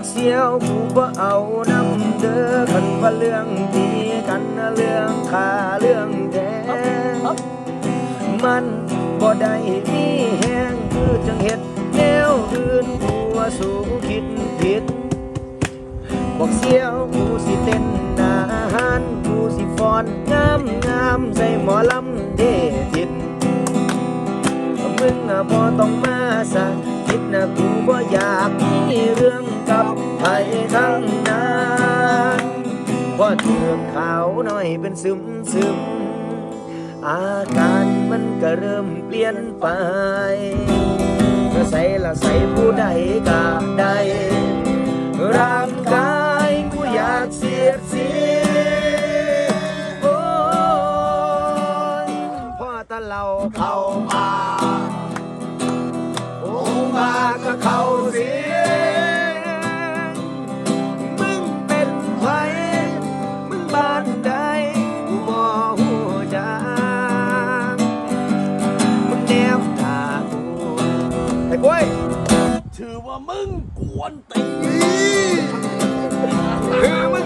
กเสียวกูบ่เอาน้ำเด้อคันว่าเรื่องดีกันนะเรื่องขาเรื่องแท้มันบ่ได้มีแห้งคือจังเฮ็ดแนวอื่นกูว่าสู้คิดผิดบอกเสียวกูสิเต้นนาหานกูสิฟอนงามงามใส่หมอลำเดทิดมึงอะบ่ต้องมาสะ ดนะกูบ่อยากมีเรื่องกับใครทั้งนั้นพอเถือกขาวหน่อยเป็นซึมซึมอาการมันก็เริ่มเปลี่ยนไปก็ใส่ละใส่ผู้ใดก็ได้ร่างกายกูอยากเสียดสีโอ้ยพ่อตะเราเข้ามา มึงกวนตีนคือมึง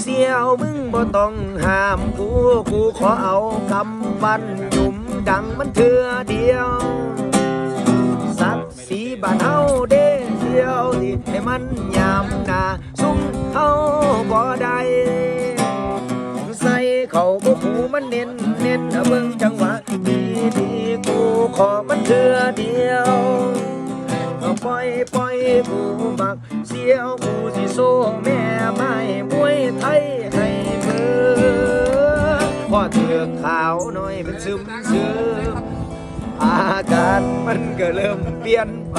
เสียวมึงบ่ต้องห้ามกูกูขอเอากำปั้นหยุ่มดังมันเถื่อเดียวสักสีบ้านเฮาเด้เที่ยวที่ให้มันยามหนาซุ่มเฮาบ่ได้ใส่เขาบ่ผูมันเน้นเน้นเบิ่งจังหวะดีดีกูขอมันเถื่อเดียวปล่อยปล่อยผู้มักเสียวผู้สิโซแม่ไม้มวย ไทยให้เพื่อพอเถือกขาวหน่อยเป็นซึมซึมอาการมันก็เริ่มเปลี่ยนไป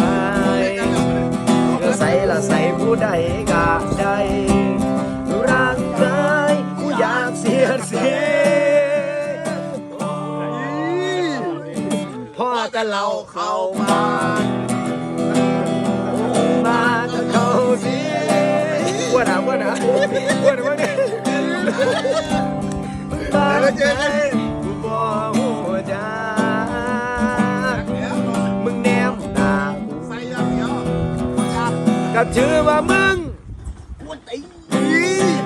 ก็ใส่ละใส่ผู้ใดก็ได้ร่างกายกูอยากเสียดสีพ่อจะเล่าเข้ามา ว่าหนว่าหนาว่าไงมาเจอกูบอกหัวใจมึงแนมหนากูใส่ยังเดียวกับชื่อว่ามึงกวนตีน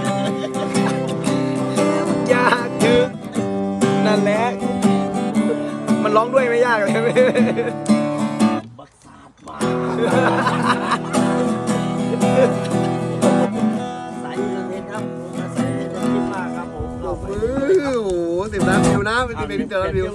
อยากถึงนั่นแหละ มันร้องด้วยไม่ยากเลย โอ้โหสิบล้านวิวนะเป็นสิบเอ็ดวิวเจอวิว